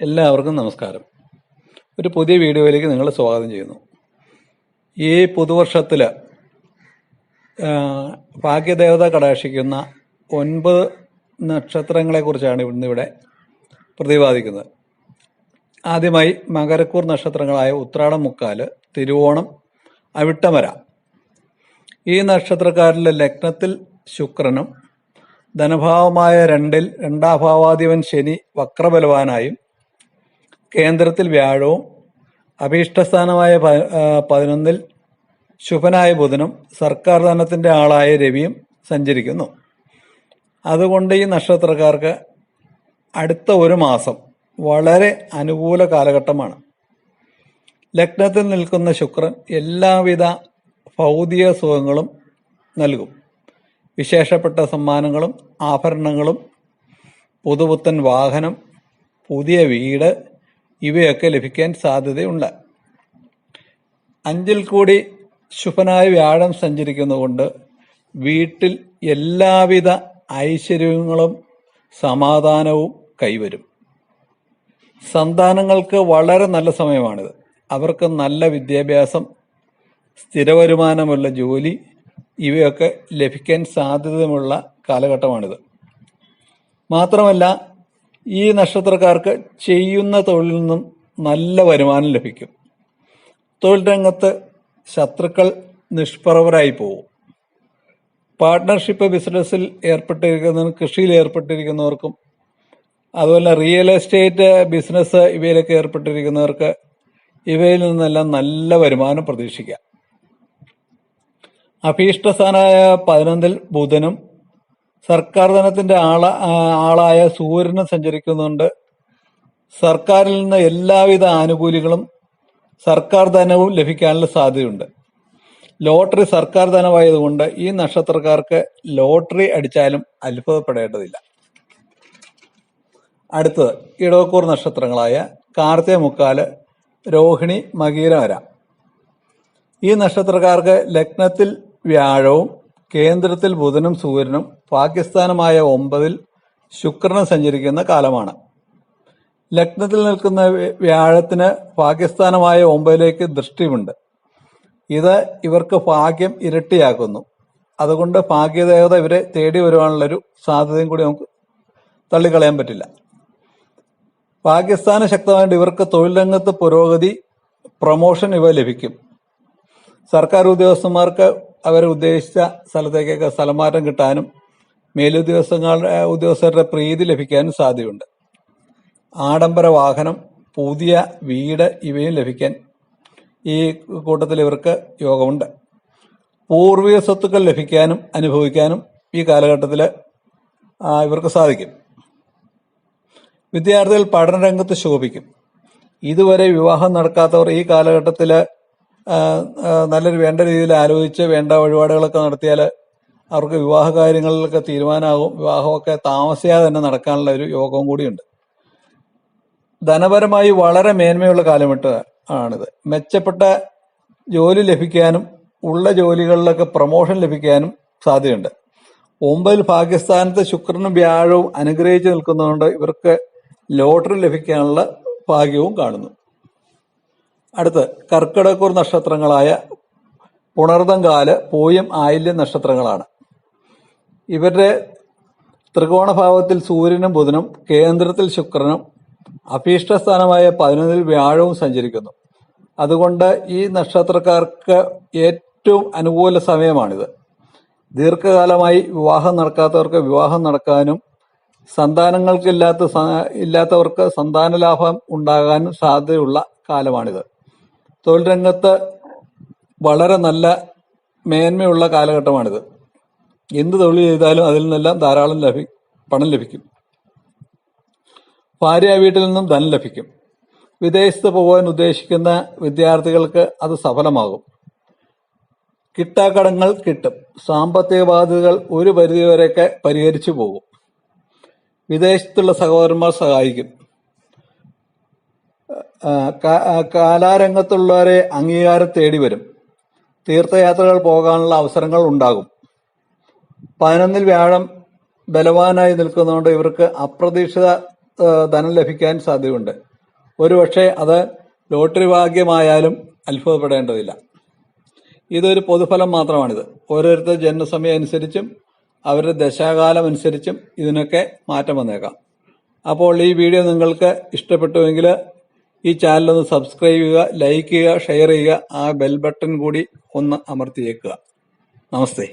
എല്ലാവർക്കും നമസ്കാരം. ഒരു പുതിയ വീഡിയോയിലേക്ക് നിങ്ങളെ സ്വാഗതം ചെയ്യുന്നു. ഈ പുതുവർഷത്തിൽ ഭാഗ്യദേവത കടാക്ഷിക്കുന്ന ഒൻപത് നക്ഷത്രങ്ങളെക്കുറിച്ചാണ് ഇന്നിവിടെ പ്രതിപാദിക്കുന്നത്. ആദ്യമായി മകരക്കൂർ നക്ഷത്രങ്ങളായ ഉത്രാടം മുക്കാൽ തിരുവോണം അവിട്ടമര. ഈ നക്ഷത്രക്കാരിലെ ലഗ്നത്തിൽ ശുക്രനും ധനഭാവമായ രണ്ടിൽ രണ്ടാഭാവാധിപൻ ശനി വക്രബലവാനായും കേന്ദ്രത്തിൽ വ്യാഴവും അഭീഷ്ടസ്ഥാനമായ പതിനൊന്നിൽ ശുഭനായ ബുധനും സർക്കാർ ധനത്തിന്റെ ആളായ രവിയും സഞ്ചരിക്കുന്നു. അതുകൊണ്ട് ഈ നക്ഷത്രക്കാർക്ക് അടുത്ത ഒരു മാസം വളരെ അനുകൂല കാലഘട്ടമാണ്. ലഗ്നത്തിൽ നിൽക്കുന്ന ശുക്രൻ എല്ലാവിധ ഭൗതിക സുഖങ്ങളും നൽകും. വിശേഷപ്പെട്ട സമ്മാനങ്ങളും ആഭരണങ്ങളും പുതുപുത്തൻ വാഹനം പുതിയ വീട് ഇവയൊക്കെ ലഭിക്കാൻ സാധ്യതയുണ്ട്. അഞ്ചിൽ കൂടി ശുഭനായ വ്യാഴം സഞ്ചരിക്കുന്നതുകൊണ്ട് വീട്ടിൽ എല്ലാവിധ ഐശ്വര്യങ്ങളും സമാധാനവും കൈവരും. സന്താനങ്ങൾക്ക് വളരെ നല്ല സമയമാണിത്. അവർക്ക് നല്ല വിദ്യാഭ്യാസം സ്ഥിരവരുമാനമുള്ള ജോലി ഇവയൊക്കെ ലഭിക്കാൻ സാധ്യതയുള്ള കാലഘട്ടമാണിത്. മാത്രമല്ല ഈ നക്ഷത്രക്കാർക്ക് ചെയ്യുന്ന തൊഴിലിൽ നിന്നും നല്ല വരുമാനം ലഭിക്കും. തൊഴിൽ രംഗത്ത് ശത്രുക്കൾ നിഷ്പ്രഭരായി പോകും പാർട്ട്ണർഷിപ്പ് ബിസിനസ്സിൽ ഏർപ്പെട്ടിരിക്കുന്ന കൃഷിയിൽ ഏർപ്പെട്ടിരിക്കുന്നവർക്കും അതുപോലെ റിയൽ എസ്റ്റേറ്റ് ബിസിനസ് ഇവയിലൊക്കെ ഏർപ്പെട്ടിരിക്കുന്നവർക്ക് ഇവയിൽ നിന്നെല്ലാം നല്ല വരുമാനം പ്രതീക്ഷിക്കാം. അഭീഷ്ടസ്ഥാനായ പതിനൊന്നിൽ ബുധനും സർക്കാർ ധനത്തിന്റെ ആള ആളായ സൂര്യനും സഞ്ചരിക്കുന്നുണ്ട്. സർക്കാരിൽ നിന്ന് എല്ലാവിധ ആനുകൂല്യങ്ങളും സർക്കാർ ധനവും ലഭിക്കാനുള്ള സാധ്യതയുണ്ട്. ലോട്ടറി സർക്കാർ ധനമായതുകൊണ്ട് ഈ നക്ഷത്രക്കാർക്ക് ലോട്ടറി അടിച്ചാലും അത്ഭുതപ്പെടേണ്ടതില്ല. അടുത്തത് ഇടവക്കൂർ നക്ഷത്രങ്ങളായ കാർത്തിക മുക്കാൽ രോഹിണി മകീര ഈ നക്ഷത്രക്കാർക്ക് ലഗ്നത്തിൽ വ്യാഴവും കേന്ദ്രത്തിൽ ബുധനും സൂര്യനും പാകിസ്ഥാനുമായ ഒമ്പതിൽ ശുക്രനും സഞ്ചരിക്കുന്ന കാലമാണ്. ലഗ്നത്തിൽ നിൽക്കുന്ന വ്യ- വ്യാഴത്തിന് പാകിസ്ഥാനുമായ ഒമ്പതിലേക്ക് ദൃഷ്ടിയുണ്ട്. ഇത് ഇവർക്ക് ഭാഗ്യം ഇരട്ടിയാക്കുന്നു. അതുകൊണ്ട് ഭാഗ്യദേവത ഇവരെ തേടി വരുവാനുള്ളൊരു സാധ്യതയും കൂടി നമുക്ക് തള്ളിക്കളയാൻ പറ്റില്ല. പാകിസ്ഥാന് ശക്തമായിട്ട് ഇവർക്ക് തൊഴിൽ രംഗത്ത് പുരോഗതി പ്രൊമോഷൻ ഇവ ലഭിക്കും. സർക്കാർ ഉദ്യോഗസ്ഥന്മാർക്ക് അവർ ഉദ്ദേശിച്ച സ്ഥലത്തേക്കൊക്കെ സ്ഥലമാറ്റം കിട്ടാനും മേലുദ്യോഗസ്ഥങ്ങളുടെ ഉദ്യോഗസ്ഥരുടെ പ്രീതി ലഭിക്കാനും സാധ്യതയുണ്ട്. ആഡംബര വാഹനം പുതിയ വീട് ഇവയും ലഭിക്കാൻ ഈ കൂട്ടത്തിൽ ഇവർക്ക് യോഗമുണ്ട്. പൂർവിക സ്വത്തുക്കൾ ലഭിക്കാനും അനുഭവിക്കാനും ഈ കാലഘട്ടത്തിൽ ഇവർക്ക് സാധിക്കും. വിദ്യാർത്ഥികൾ പഠനരംഗത്ത് ശോഭിക്കും. ഇതുവരെ വിവാഹം നടക്കാത്തവർ ഈ കാലഘട്ടത്തിൽ നല്ലൊരു വേണ്ട രീതിയിൽ ആലോചിച്ച് വേണ്ട വഴിപാടുകളൊക്കെ നടത്തിയാൽ അവർക്ക് വിവാഹ കാര്യങ്ങളിലൊക്കെ തീരുമാനമാകും. വിവാഹമൊക്കെ താമസിയാതെ തന്നെ നടക്കാനുള്ള ഒരു യോഗവും കൂടിയുണ്ട്. ധനപരമായി വളരെ മേന്മയുള്ള കാലമിട്ട് ആണിത്. മെച്ചപ്പെട്ട ജോലി ലഭിക്കാനും ഉള്ള ജോലികളിലൊക്കെ പ്രൊമോഷൻ ലഭിക്കാനും സാധ്യതയുണ്ട്. ഒമ്പതിൽ പാകിസ്ഥാനത്ത് ശുക്രനും വ്യാഴവും അനുഗ്രഹിച്ചു നിൽക്കുന്നതുകൊണ്ട് ഇവർക്ക് ലോട്ടറി ലഭിക്കാനുള്ള ഭാഗ്യവും കാണുന്നു. അടുത്ത് കർക്കിടക്കൂർ നക്ഷത്രങ്ങളായ പുണർതങ്കാൽ പൂയം ആയില്യം നക്ഷത്രങ്ങളാണ്. ഇവരുടെ ത്രികോണഭാവത്തിൽ സൂര്യനും ബുധനും കേന്ദ്രത്തിൽ ശുക്രനും അഭീഷ്ടസ്ഥാനമായ പതിനൊന്നിൽ വ്യാഴവും സഞ്ചരിക്കുന്നു. അതുകൊണ്ട് ഈ നക്ഷത്രക്കാർക്ക് ഏറ്റവും അനുകൂല സമയമാണിത്. ദീർഘകാലമായി വിവാഹം നടക്കാത്തവർക്ക് വിവാഹം നടക്കാനും സന്താനങ്ങൾക്കില്ലാത്ത ഇല്ലാത്തവർക്ക് സന്താന ലാഭം ഉണ്ടാകാനും സാധ്യതയുള്ള കാലമാണിത്. തൊഴിൽ രംഗത്ത് വളരെ നല്ല മേന്മയുള്ള കാലഘട്ടമാണിത്. എന്ത് തൊഴിൽ ചെയ്താലും അതിൽ നിന്നെല്ലാം ധാരാളം ലഭി പണം ലഭിക്കും. ഭാര്യ വീട്ടിൽ നിന്നും ധനം ലഭിക്കും. വിദേശത്ത് പോകാൻ ഉദ്ദേശിക്കുന്ന വിദ്യാർത്ഥികൾക്ക് അത് സഫലമാകും. കിട്ടാക്കടങ്ങൾ കിട്ടും. സാമ്പത്തിക ബാധ്യതകൾ ഒരു പരിധിവരെയൊക്കെ പരിഹരിച്ചു പോകും. വിദേശത്തുള്ള സഹോദരന്മാർ സഹായിക്കും. കലാരംഗത്തുള്ളവരെ അംഗീകാരം തേടി വരും. തീർത്ഥയാത്രകൾ പോകാനുള്ള അവസരങ്ങൾ ഉണ്ടാകും. പതിനൊന്നിൽ വ്യാഴം ബലവാനായി നിൽക്കുന്നതുകൊണ്ട് ഇവർക്ക് അപ്രതീക്ഷിത ധനം ലഭിക്കാൻ സാധ്യതയുണ്ട്. ഒരുപക്ഷെ അത് ലോട്ടറി ഭാഗ്യമായാലും അത്ഭുതപ്പെടേണ്ടതില്ല. ഇതൊരു പൊതുഫലം മാത്രമാണിത്. ഓരോരുത്തർ ജന്മസമയം അനുസരിച്ചും അവരുടെ ദശാകാലം അനുസരിച്ചും ഇതിനൊക്കെ മാറ്റം വന്നേക്കാം. അപ്പോൾ ഈ വീഡിയോ നിങ്ങൾക്ക് ഇഷ്ടപ്പെട്ടുവെങ്കിൽ ഈ ചാനൽ ഒന്ന് സബ്സ്ക്രൈബ് ചെയ്യുക ലൈക്ക് ചെയ്യുക ഷെയർ ചെയ്യുക ആ ബെൽ ബട്ടൺ കൂടി ഒന്ന് അമർത്തിയേക്കുക. നമസ്തേ.